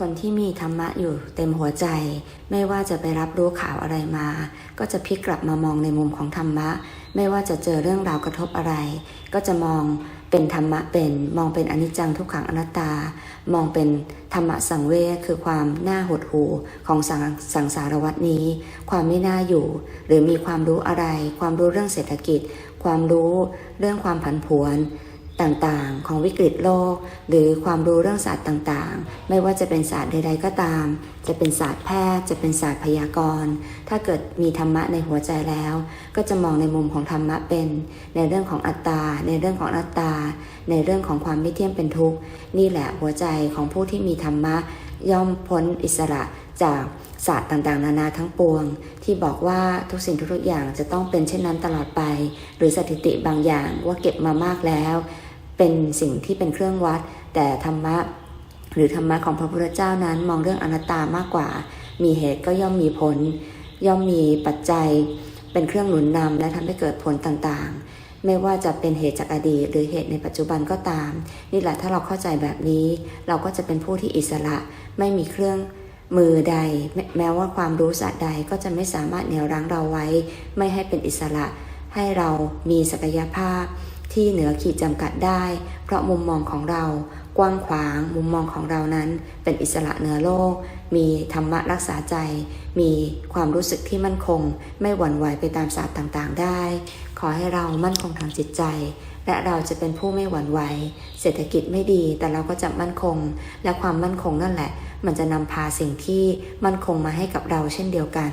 คนที่มีธรรมะอยู่เต็มหัวใจ ไม่ว่าจะไปรับรู้ข่าวอะไรมา ก็จะพลิกกลับมามองในมุมของธรรมะ ไม่ว่าจะเจอเรื่องราวกระทบอะไร ก็จะมองเป็นธรรมะเป็นมองเป็นอนิจจังทุกขังอนัตตา มองเป็นธรรมะสังเวชคือความน่าหดหู่ของสังสังสารวัตนี้ ความไม่น่าอยู่ หรือมีความรู้อะไร ความรู้เรื่องเศรษฐกิจ ความรู้เรื่องความผันผวน ต่างๆ ของวิกฤตโลก หรือความรู้เรื่องศาสตร์ต่างๆ ไม่ว่าจะเป็นศาสตร์ใดๆก็ตาม จะเป็นศาสตร์แพทย์จะเป็นศาสตร์พยากรณ์ ถ้าเกิดมีธรรมะในหัวใจแล้ว ก็จะมองในมุมของธรรมะเป็น ในเรื่องของอัตตา ในเรื่องของอนัตตา ในเรื่องของความไม่เที่ยงเป็นทุกข์นี่แหละหัวใจของผู้ที่มีธรรมะย่อมพ้นอิสระจากศาสตร์ต่างๆ นานาทั้งปวง ที่บอกว่าทุกสิ่งทุกๆอย่างจะต้องเป็นเช่นนั้นตลอดไป หรือสถิติบางอย่างว่าเก็บมามากแล้ว เป็นสิ่งที่เป็นเครื่องวัด แต่ธรรมะ หรือธรรมะของพระพุทธเจ้านั้นมองเรื่องอนัตตามากกว่า มีเหตุก็ย่อมมีผล ย่อมมีปัจจัย เป็นเครื่องหนุนนำและทำให้เกิดผลต่างๆ ไม่ว่าจะเป็นเหตุจากอดีต หรือเหตุในปัจจุบันก็ตาม นี่แหละถ้าเราเข้าใจแบบนี้ เราก็จะเป็นผู้ที่อิสระไม่มีเครื่องมือใด แม้แม้ว่าความรู้ศาสตร์ใดก็จะไม่สามารถเหนี่ยวรั้งเราไว้ ไม่ให้เป็นอิสระ ให้เรามีศักยภาพ ที่เหนือขีดจำกัดได้ เพราะมุมมองของเรากว้างขวาง มุมมองของเรานั้นเป็นอิสระเหนือโลก มีธรรมะรักษาใจ มีความรู้สึกที่มั่นคง ไม่หวั่นไหวไปตามศาสตร์ต่างๆ ได้ ขอให้เรามั่นคงทางจิตใจ และเราจะเป็นผู้ไม่หวั่นไหว เศรษฐกิจไม่ดี แต่เราก็จะมั่นคง และความมั่นคงนั่นแหละ มันจะนำพาสิ่งที่มั่นคงมาให้กับเราเช่นเดียวกัน